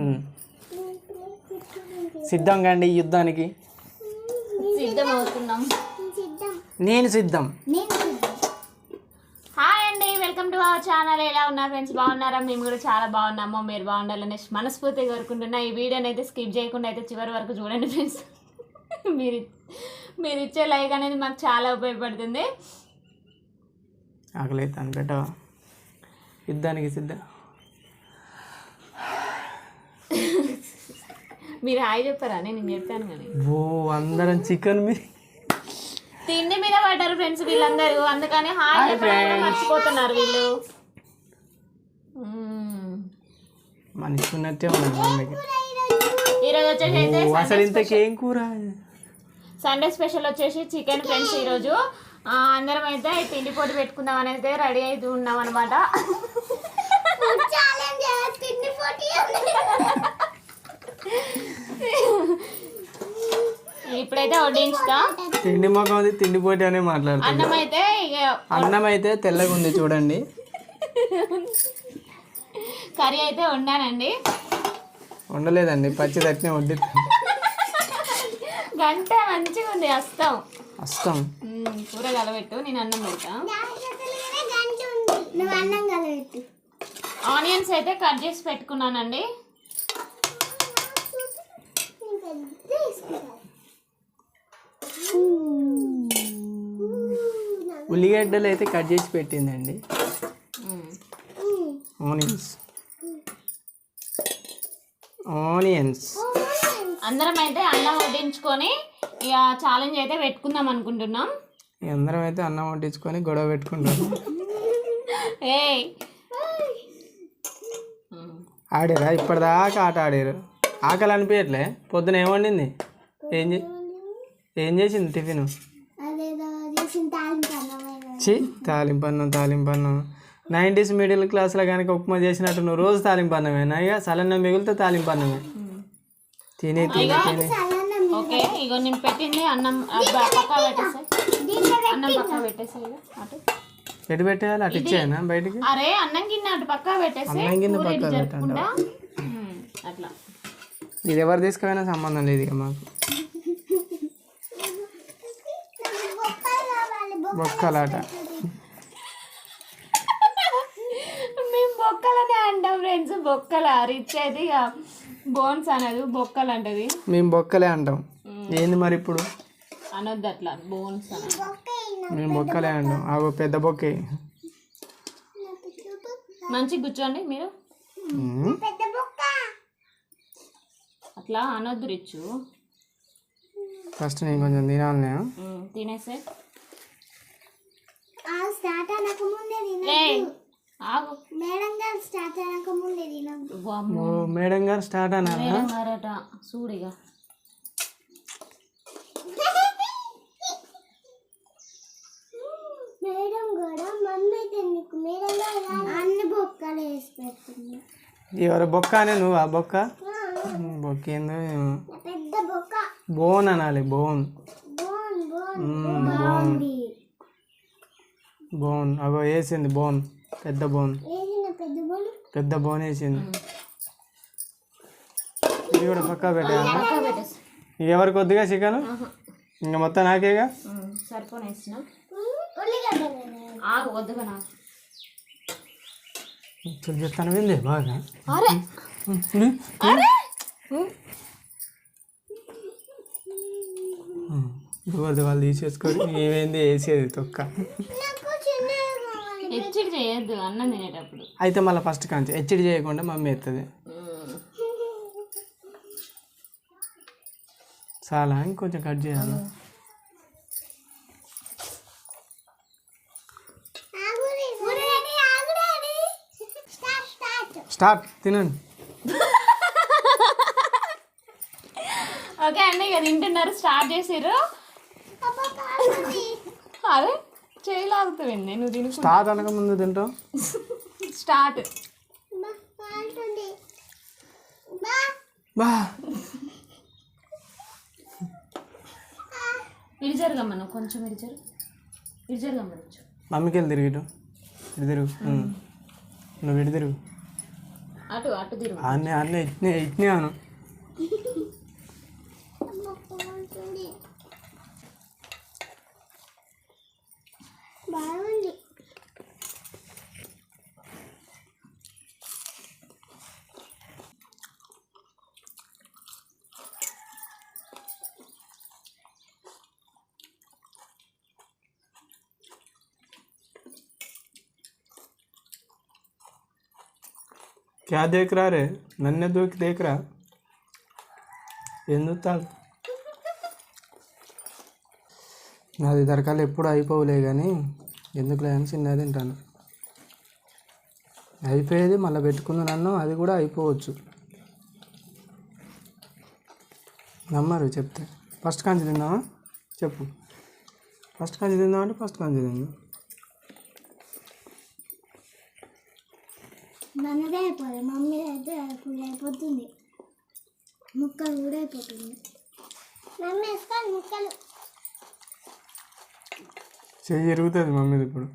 ఉమ్. సిద్ధంగా అండి యుద్ధానికి? సిద్ధం అవుతున్నాం. నేను సిద్ధం. హాయ్ అండి వెల్కమ్ టు అవర్ ఛానల్. ఎలా ఉన్నారు ఫ్రెండ్స్? బాగున్నారా? మేము కూడా చాలా బాగున్నాము. మీరు బాగుండాలని మనస్ఫూర్తిగా కోరుకుంటున్నా. ఈ వీడియోని అయితే స్కిప్ చేయకుండా అయితే చివరి వరకు చూడండి ఫ్రెండ్స్. మీరు మీరు ఇచ్చే లైక్ అనేది మాకు చాలా ఉపయోగపడుతుంది. ఆకలి పెట్టవా యుద్ధానికి సిద్ధం. మీరు హాయ్ చెప్పారా? నేను చెప్పాను కానీ. ఓ అందరం చికెన్ మీ తిండి మీద పడ్డారు ఫ్రెండ్స్ వీళ్ళందరూ. అందుకని హాయ్ చెప్పడం మర్చిపోతున్నారు వీళ్ళు. మనిషి ఉన్నట్టే ఉన్నది మమ్మీకి ఈరోజు వచ్చేసి అయితే ఓ, అసలు ఇంతకేం కూర? సండే స్పెషల్ వచ్చేసి చికెన్ ఫ్రెండ్స్ ఈరోజు. అందరం అయితే తిండి పోటీ పెట్టుకుందాం అని అయితే రెడీ అవుతూ ఉన్నాం అనమాట వడ్డించుతా తిండి మొఖం అది తిండి పోటీ అనే మాట్లాడుతుంది అన్నం అయితే అన్నం అయితే తెల్లగా ఉంది చూడండి. కర్రీ అయితే వండానండి. ఉండలేదండి పచ్చి తట్టినే వడ్డీ గంట మంచిగా ఉంది వస్తాం అస్తం. మ్మ్, కూర కలబెట్టు నేను అన్నం పెడతా. నువ్వు అన్నం కలబెట్టు. ఆనియన్స్ అయితే కట్ చేసి పెట్టుకున్నానండి. ఉల్లిగడ్డలు అయితే కట్ చేసి పెట్టిందండి. ఆనియన్స్. ఆనియన్స్. అందరం అయితే అన్నం వడ్డించుకొని ఇక ఛాలెంజ్ అయితే పెట్టుకుందాం అనుకుంటున్నాం. అందరం అయితే అన్నం వడ్డించుకొని గొడవ పెట్టుకుంటాము ఏయ్. ఆడారా? ఇప్పటిదాకా ఆట ఆడారు. ఆకలి అనిపించట్లే? పొద్దున ఏం వండింది? ఏం చే ఏం చేసింది టిఫిన్? చి తాలింపన్నం తాలింపన్నం. నైంటీస్ మిడిల్ క్లాస్లో కనుక ఉప్మా చేసినట్టు నువ్వు రోజు తాలింపన్నమేనా? ఇక సలన్నం మిగిలితే తాలింపన్నమే. తిని తిని తిని. ఓకే ఇగో నేను పెట్టింది అన్నం అబ్బా, పక్కా పెట్టేసాయి. అన్నం పక్కా పెట్టేసాయి అటు. ఎటు పెట్టేయాలి? అటు ఇచ్చేయనా బయటికి? అరే అన్నం గిన్నె అటు పక్కా పెట్టేసి అన్నం గిన్నె పక్కా మ్మ్, అట్లా. ఇది ఎవరు తీసుకుపోయినా సంబంధం లేదు ఇక మాకు బొక్కలు కావాలి బొక్కలాట మేము బొక్కలనే అంటాం ఫ్రెండ్స్ బొక్కల. రిచ్ అయితే ఇక బోన్స్ అనదు బొక్కలు అంటది మేము బొక్కలే అంటాం. ఏంది మరి ఇప్పుడు? అనొద్దు అట్లా బోన్స్ మేము బొక్కలే అంటాం. అగో పెద్ద బొక్కే. మంచిగా కూర్చోండి మీరు. అట్లా అనొద్దు రిచ్చు ఫస్ట్ నేను కొంచెం తినాలనే. మ్మ్, తినేసే స్టార్ట్ అనక ముందే ఆగు. మేడం గారు స్టార్ట్ అనక ముందే తినద్దు. ఓ మేడం గారు స్టార్ట్ అన్నారా? మేడం గారట చూడిగా మేడం కూడా మమ్మీ అయితే నీకు మేడం గారు అన్ని బొక్కలు వేసి పెడుతుంది ఎవరు బొక్క అనే నువ్వు ఆ. బొక్క బొక్క ఏందో. పెద్ద బొక్క. బోన్ అనాలి బోన్. Bone bone bone. అగో వేసింది బోన్. పెద్ద బోన్. పెద్ద బోన్? పెద్ద బోన్ వేసింది. ఇది కూడా పక్కా పెట్టాను పక్కా పెట్టేసి ఇక ఎవరు కొద్దిగా చికెన్? ఇంకా మొత్తం నాకేగా సరిపోని వేసిన. ఉల్లిగడ్డలు ఆగు వద్దుగా నాకు. ఇప్పుడు చెప్తాను వింది బాగా. ఎవరిది వాళ్ళు తీసేసుకొని ఏమైంది? వేసేది తొక్క. హెచ్చడి చేయొద్దు అన్నం తినేటప్పుడు. అయితే మళ్ళీ ఫస్ట్ కాంచి హెచ్చడి చేయకుండా మమ్మీ ఎత్తది. చాలా ఇంకొంచెం కట్ చేయాలి? స్టార్ట్ స్టార్ట్ స్టార్ట్ తినండి. ఓకే అండి ఇక తింటున్నారు స్టార్ట్ చేసిర్రు. కాలుతుంది అరే చేయలాగుతుంది నువ్వు తిను స్టార్ట్ అనక ముందు తింటాం స్టార్ట్. బా కాలుతుంది బా. బా. ఇడిజరుగమ్మ నువ్వు కొంచెం ఇడిజరు ఇడిజరుగమ్మ కొంచెం మమ్మీకి వెళ్ళి తిరిగి ఇటు. ఇటు తిరుగు. ఉమ్. నువ్వు ఇటు తిరుగు. అటు అటు తిరుగు. అన్నీ అన్నీ ఇట్నే ఇట్నే అను. క్యా దేకరా రే నన్నే దూకి దేకరా ఎందుకు తాగు నాది దరకాలు ఎప్పుడు అయిపోవులే కానీ ఎందుకులే అని చిన్నది తింటాను అయిపోయేది మళ్ళీ పెట్టుకున్నాను అది కూడా అయిపోవచ్చు నమ్మరు చెప్తే ఫస్ట్ కాంచి తిందామా చెప్పు ఫస్ట్ కాంచి తిందామంటే ఫస్ట్ కాంచి తిందాం మనదే అయిపోదు. మమ్మీ అయితే ఇప్పుడు అయిపోతుంది. ముక్కలు కూడా అయిపోతుంది. మమ్మీ వేసుకోవాలి ముక్కలు. చెయ్యి ఎరుగుతుంది మమ్మీది ఇప్పుడు.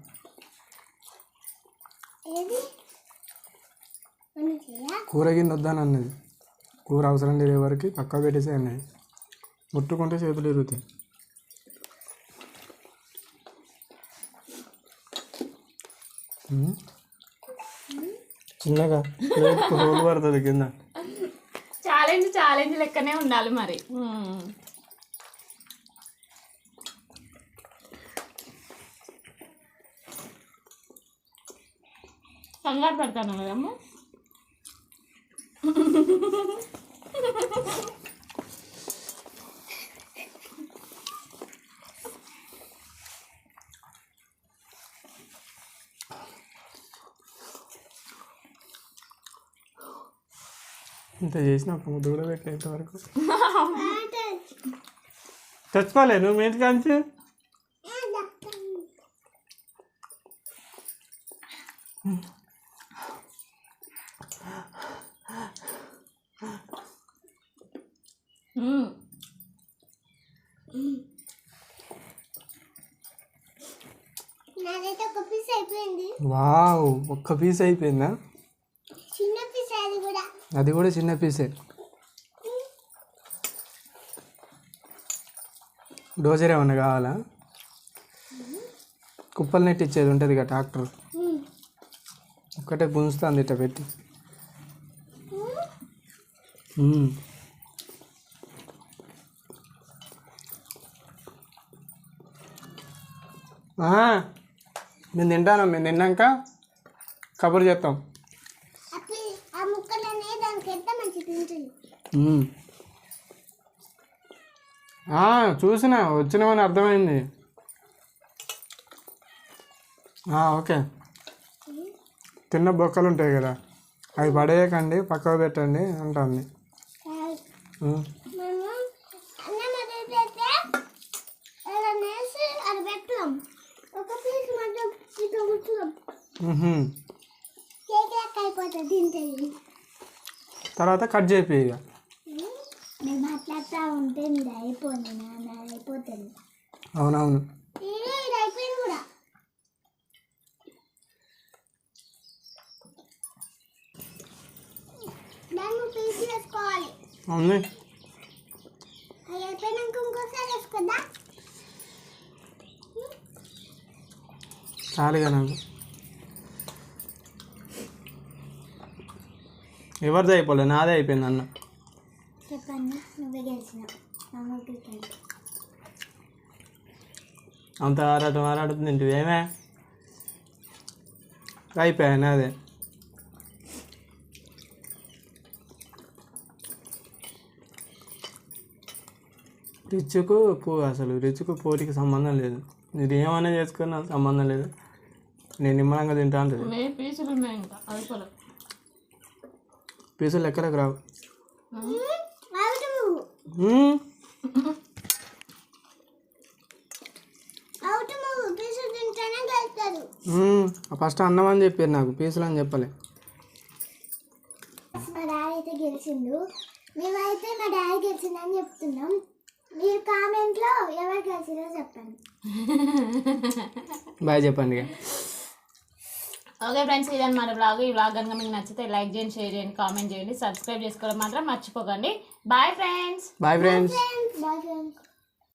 ఏది? కూర గిన్నె వద్దని అన్నది. కూర అవసరం లేదు ఎవరికి పక్క పెట్టేసి అన్నది. ముట్టుకుంటే చేతులు ఇరుగుతాయి ఉమ్. చిన్నగా రోలు పడుతుంది కింద. ఛాలెంజ్ ఛాలెంజ్ లెక్కనే ఉండాలి మరి. కంగారు పెడతాను కదమ్మా? ఇంత చేసిన ఒక ముద్ద కూడా పెట్టలే ఇంతవరకు. తెచ్చుకోలే నువ్వు మీ ఇంటికి అంచి మ్మ్. నాదైతే ఒక పీస్ అయిపోయింది. వావ్ ఒక్క పీస్ అయిపోయిందా చిన్న పీస్ అది కూడా అది కూడా చిన్న పీసే. డోజర్ ఏమన్నా కావాలా? కుప్పలు నెట్టిచ్చేది ఉంటుంది కదా ట్రాక్టర్. ఒక్కటే గుంజుతుంది ఇట్ట పెట్టి. నేను మేము తింటాను మేము తిన్నాక కబుర్ చేస్తాం ఆ పీ- ఆ ముక్కలనే దానికి ఎంత మంచి తింటుంది మ్మ్. ఆ, చూసిన వచ్చినామని అర్థమైంది. ఓకే. తిన్న బొక్కలు ఉంటాయి కదా అవి పడేయకండి పక్కకు పెట్టండి అంటుంది. అయిపోతుంది తర్వాత కట్ చేపి ఇక. అవునవును. అవును. చాలుగా నాకు. ఎవరిది అయిపోలే నాదే అయిపోయింది అన్న. చెప్పండి నువ్వే అంత ఆరాటం ఆరాడుతుంది ఇంటివి ఏమే? అయిపోయా నాదే. రిచ్కు పో అసలు రిచ్కు పోటీకి సంబంధం లేదు. మీరు ఏమైనా చేసుకున్నా సంబంధం లేదు. నేను నిమ్మలంగా తింటా ఉంటుంది తింటేనే గెలుస్తారు మ్మ్. ఫస్ట్ అన్నం అని చెప్పారు నాకు పీసులు అని చెప్పలే. మా డాడీ అయితే గెలిచిండు. మేమైతే మా డాడీ గెలిచిందని చెప్తున్నాం. మీరు కామెంట్లో ఎవరు గెలిచిందో చెప్పండి. బాయ్ చెప్పండి ఓకే ఫ్రెండ్స్ ఇదన్నమాట బ్లాగ్ ఈ బ్లాగ్ కనుక మీకు నచ్చితే లైక్ చేయండి షేర్ చేయండి కామెంట్ చేయండి సబ్స్క్రైబ్ చేసుకోవడం మాత్రం మర్చిపోకండి. Bye friends bye friends bye friends